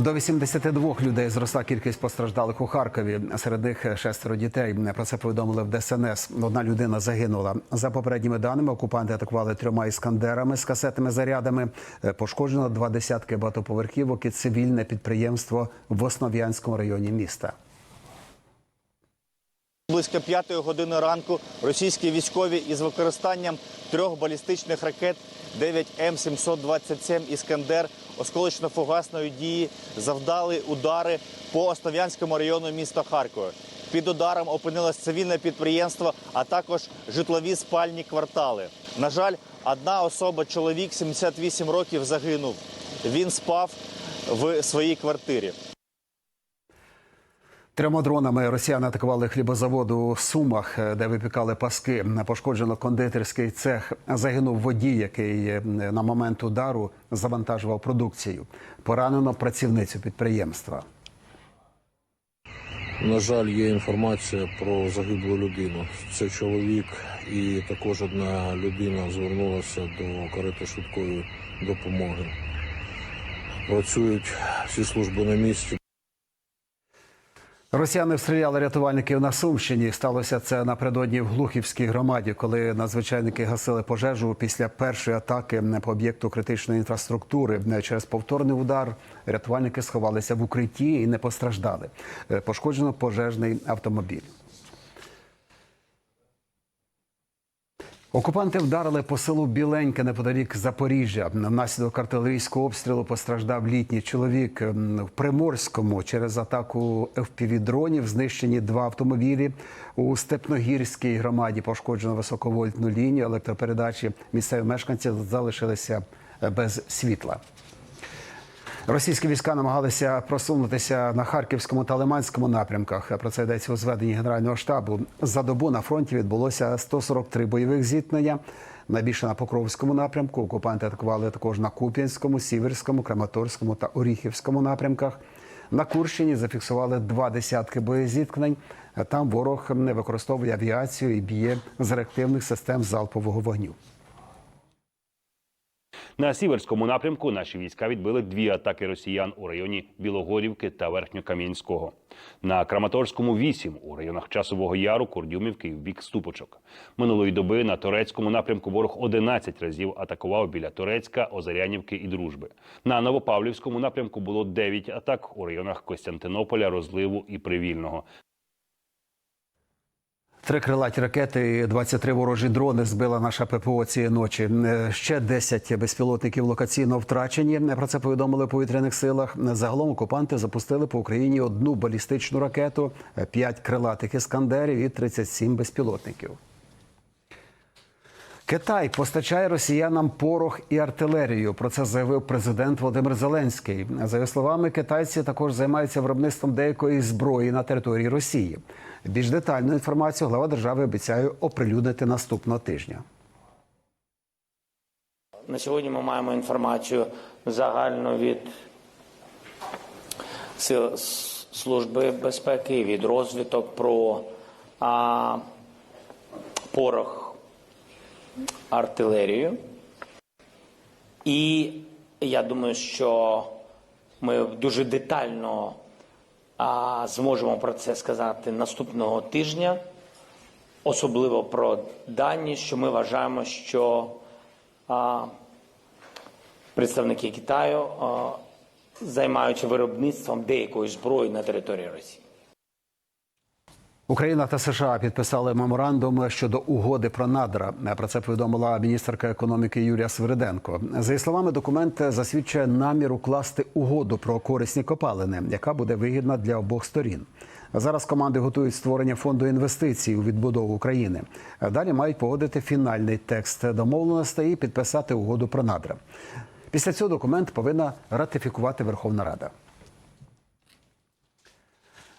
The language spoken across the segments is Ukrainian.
До 82 людей зросла кількість постраждалих у Харкові. Серед них шестеро дітей. Про це повідомили в ДСНС. Одна людина загинула. За попередніми даними, окупанти атакували трьома іскандерами з касетними зарядами. Пошкоджено два десятки багатоповерхівок і цивільне підприємство в Основ'янському районі міста. Близько п'ятої години ранку російські військові із використанням трьох балістичних ракет 9М727 Іскандер осколочно-фугасної дії завдали удари по Основ'янському району міста Харкова. Під ударом опинилось цивільне підприємство, а також житлові спальні квартали. На жаль, одна особа, чоловік 78 років, загинув. Він спав в своїй квартирі. Трьома дронами росіяни атакували хлібозавод у Сумах, е, де випікали паски. Пошкоджено кондитерський цех. Загинув водій, який е, на момент удару завантажував продукцію. Поранено працівницю підприємства. На жаль, є інформація про загиблу людину. Це чоловік, і також одна людина звернулася до карети швидкої допомоги. Працюють всі служби на місці. Росіяни встріляли рятувальників на Сумщині. Сталося це напередодні в Глухівській громаді, коли надзвичайники гасили пожежу після першої атаки по об'єкту критичної інфраструктури. Через повторний удар рятувальники сховалися в укритті і не постраждали. Е, Пошкоджено пожежний автомобіль. Окупанти вдарили по селу Біленьке неподалік Запоріжжя. Внаслідок артилерійського обстрілу постраждав літній чоловік в Приморському. Через атаку FPV-дронів знищені два автомобілі. У Степногірській громаді пошкоджено високовольтну лінію електропередачі. Місцеві мешканці залишилися е, без світла. Російські війська намагалися просунутися на харківському та лиманському напрямках. Про це йдеться у зведенні генерального штабу. За добу на фронті відбулося 143 бойових зіткнення. Найбільше на Покровському напрямку. Окупанти атакували також на Куп'янському, Сіверському, Краматорському та Оріхівському напрямках. На Курщині зафіксували два десятки боєзіткнень. Там ворог не використовує авіацію і б'є з реактивних систем залпового вогню. На сіверському напрямку наші війська відбили дві атаки росіян у районі Білогорівки та Верхньокам'янського. На Краматорському 8 у районах Часового Яру, Курдюмівки і в бік Ступочок. Минулої доби на турецькому напрямку ворог 11 разів атакував біля Турецька, Озарянівки і Дружби. На Новопавлівському напрямку було 9 атак у районах Костянтинополя, Розливу і Привільного. Три крилаті ракети, і 23 ворожі дрони збила наша ППО цієї ночі. Ще 10 безпілотників локаційно втрачені. Про це повідомили у повітряних силах. Загалом окупанти запустили по Україні одну балістичну ракету, 5 крилатих іскандерів і 37 безпілотників. Китай постачає росіянам порох і артилерію. Про це заявив президент Володимир Зеленський. За його словами, китайці також займаються виробництвом деякої зброї на території Росії. Більш детальну інформацію глава держави обіцяє оприлюднити наступного тижня. На сьогодні ми маємо інформацію загальну від Сил Служби безпеки, від розвиток про а, порох артилерію. І я думаю, що ми дуже детально а, зможемо про це сказати наступного тижня, особливо про дані, що ми вважаємо, що а, представники Китаю а, займаються виробництвом деякої зброї на території Росії. Україна та США підписали меморандум щодо угоди про надра. Про це повідомила міністерка економіки Юлія Свириденко. За її словами, документ засвідчує намір укласти угоду про корисні копалини, яка буде вигідна для обох сторін. Зараз команди готують створення фонду інвестицій у відбудову України. Далі мають погодити фінальний текст домовленостей і підписати угоду про надра. Після цього документ повинна ратифікувати Верховна Рада.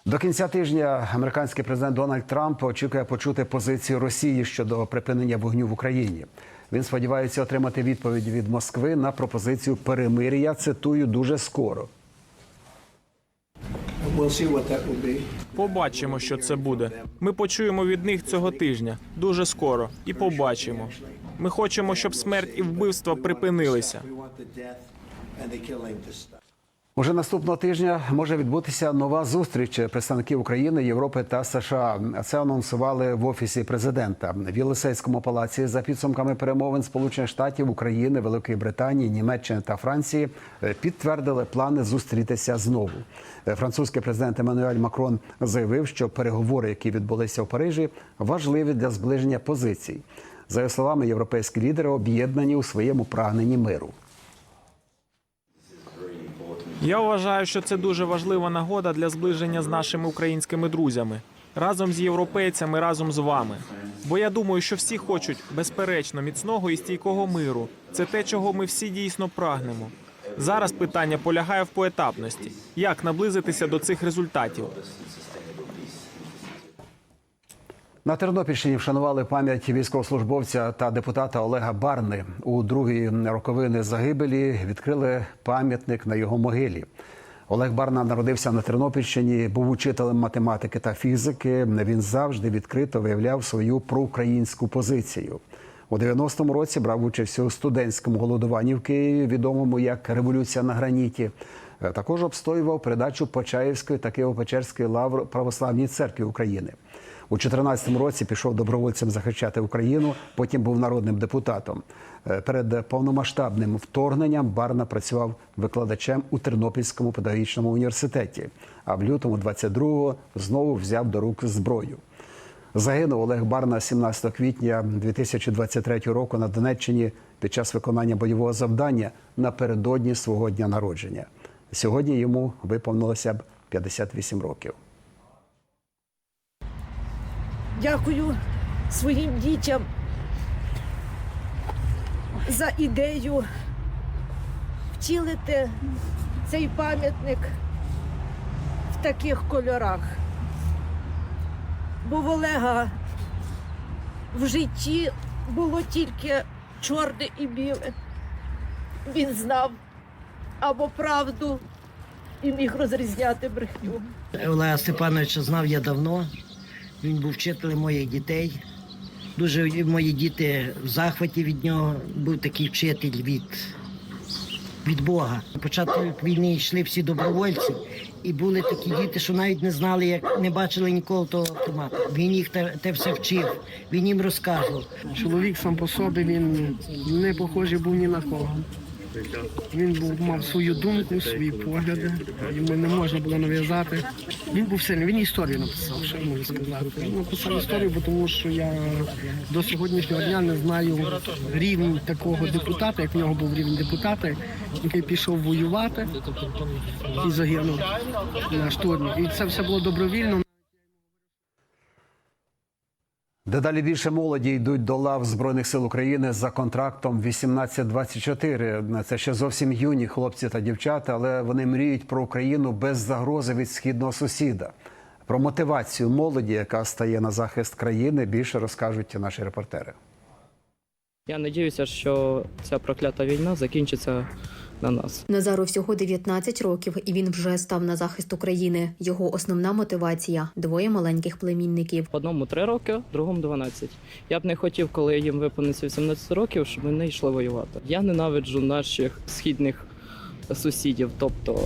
До кінця тижня американський президент Дональд Трамп очікує почути позицію Росії щодо припинення вогню в Україні. Він сподівається отримати відповідь від Москви на пропозицію перемир'я. Цитую дуже скоро. Побачимо, що це буде. Ми почуємо від них цього тижня дуже скоро і побачимо. Ми хочемо, щоб смерть і вбивства припинилися. Уже наступного тижня може відбутися нова зустріч представників України, Європи та США. Це анонсували в офісі президента в Єлисейському палаці за підсумками перемовин Сполучених Штатів, України, Великої Британії, Німеччини та Франції е, підтвердили плани зустрітися знову. Е, Французький президент Еммануель Макрон заявив, що переговори, які відбулися у Парижі, важливі для зближення позицій. За його словами, європейські лідери об'єднані у своєму прагненні миру. Я вважаю, що це дуже важлива нагода для зближення з нашими українськими друзями разом з європейцями, разом з вами. Бо я думаю, що всі хочуть безперечно міцного і стійкого миру. Це те, чого ми всі дійсно прагнемо. Зараз питання полягає в поетапності: як наблизитися до цих результатів. На Тернопільщині вшанували пам'ять військовослужбовця та депутата Олега Барни. У другій роковини загибелі відкрили пам'ятник на його могилі. Олег Барна народився на Тернопільщині, був учителем математики та фізики. Він завжди відкрито виявляв свою проукраїнську позицію. У 90-му році брав участь у студентському голодуванні в Києві, відомому як Революція на граніті. Е, Також обстоював передачу Почаївської та Києво-Печерської лавр Православній церкві України. У 2014 році пішов добровольцем захищати Україну. Потім був народним депутатом. Е, Перед повномасштабним вторгненням Барна працював викладачем у Тернопільському педагогічному університеті. А в лютому 22-го знову взяв до рук зброю. Загинув Олег Барна 17 квітня 2023 року на Донеччині під час виконання бойового завдання напередодні свого дня народження. Сьогодні йому виповнилося б 58 років. Дякую своїм дітям за ідею втілити цей пам'ятник в таких кольорах. Бо в Олега в житті було тільки чорне і біле. Він знав або правду і міг розрізняти брехню. Олега Степановича знав я давно. Він був вчителем моїх дітей. Дуже мої діти в захваті від нього. Був такий вчитель від, від Бога. На початку війни йшли всі добровольці, і були такі діти, що навіть не знали, як не бачили ніколи того автомата. Він їх те, те все вчив, він їм розказував. Чоловік сам по собі він не похожий був ні на кого. Він був мав свою думку, свої погляди. Йому не можна було нав'язати. Він був сильний, він історію написав, що я можу сказати. Він написав історію, бо тому що я до сьогоднішнього дня не знаю рівень такого депутата, як в нього був рівень депутата, який пішов воювати і загинув на штурмі. І це все було добровільно. Дедалі більше молоді йдуть до лав Збройних сил України за контрактом 18-24. Це ще зовсім юні хлопці та дівчата, але вони мріють про Україну без загрози від східного сусіда. Про мотивацію молоді, яка стає на захист країни, більше розкажуть наші репортери. Я надіюся, що ця проклята війна закінчиться на нас. Назару всього 19 років, і він вже став на захист України. Його основна мотивація двоє маленьких племінників. Одному 3 роки, другому 12. Я б не хотів, коли їм виповниться 18 років, щоб вони йшли воювати. Я ненавиджу наших східних сусідів, тобто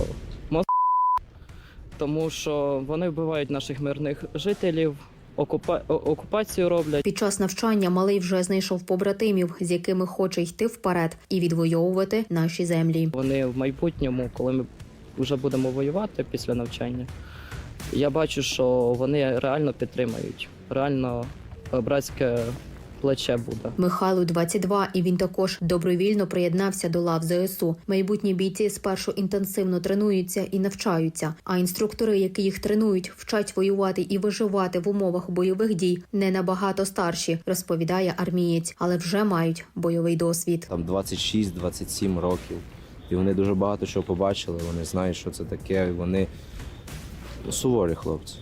тому що вони вбивають наших мирних жителів, окупа... окупацію роблять. Під час навчання малий вже знайшов побратимів, з якими хоче йти вперед і відвоювати наші землі. Вони в майбутньому, коли ми вже будемо воювати після навчання, я бачу, що вони реально підтримають, реально е, братське плече буде. Михайлу 22, і він також добровільно приєднався до лав ЗСУ. Майбутні бійці спершу інтенсивно тренуються і навчаються. А інструктори, які їх тренують, вчать воювати і виживати в умовах бойових дій, не набагато старші, розповідає армієць, але вже мають бойовий досвід. там 26-27 років. І вони дуже багато чого побачили, вони знають, що це таке. і Вони суворі хлопці.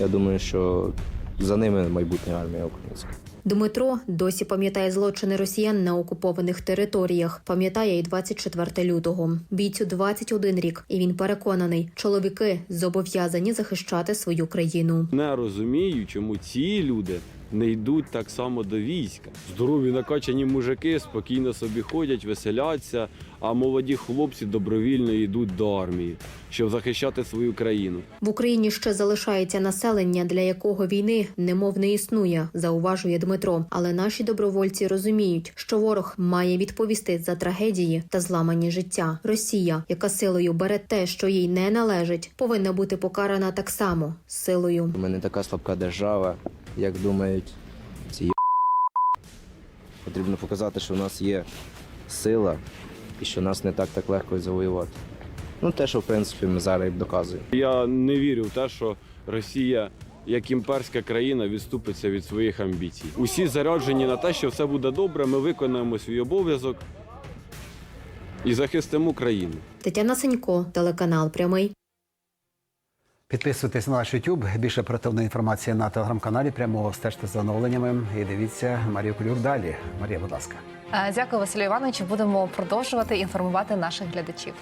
Я думаю, що за ними майбутня армія українська. Дмитро досі пам'ятає злочини росіян на окупованих територіях. Пам'ятає і 24 лютого. Бійцю 21 рік, і він переконаний, чоловіки зобов'язані захищати свою країну. Не розумію, чому ці люди не йдуть так само до війська. Здорові накачані мужики спокійно собі ходять, веселяться, а молоді хлопці добровільно йдуть до армії, щоб захищати свою країну. В Україні ще залишається населення, для якого війни немов не існує, зауважує Дмитро. Але наші добровольці розуміють, що ворог має відповісти за трагедії та зламані життя. Росія, яка силою бере те, що їй не належить, повинна бути покарана так само силою. Ми не така слабка держава, як думають ці є- Потрібно показати, що в нас є сила і що нас не так так легко завоювати. Ну, те, що в принципі ми зараз і доказуємо. Я не вірю в те, що Росія. Як імперська країна відступиться від своїх амбіцій. Усі заряджені на те, що все буде добре, ми виконаємо свій обов'язок і захистимо країну. Тетяна Сенько, телеканал Прямий. Підписуйтесь на наш YouTube. Більше противної інформації на телеграм-каналі. Прямо стежте за оновленнями і дивіться Марію Кулюк далі. Марія, будь ласка. Е, Дякую, Василю Івановичу. Будемо продовжувати інформувати наших глядачів.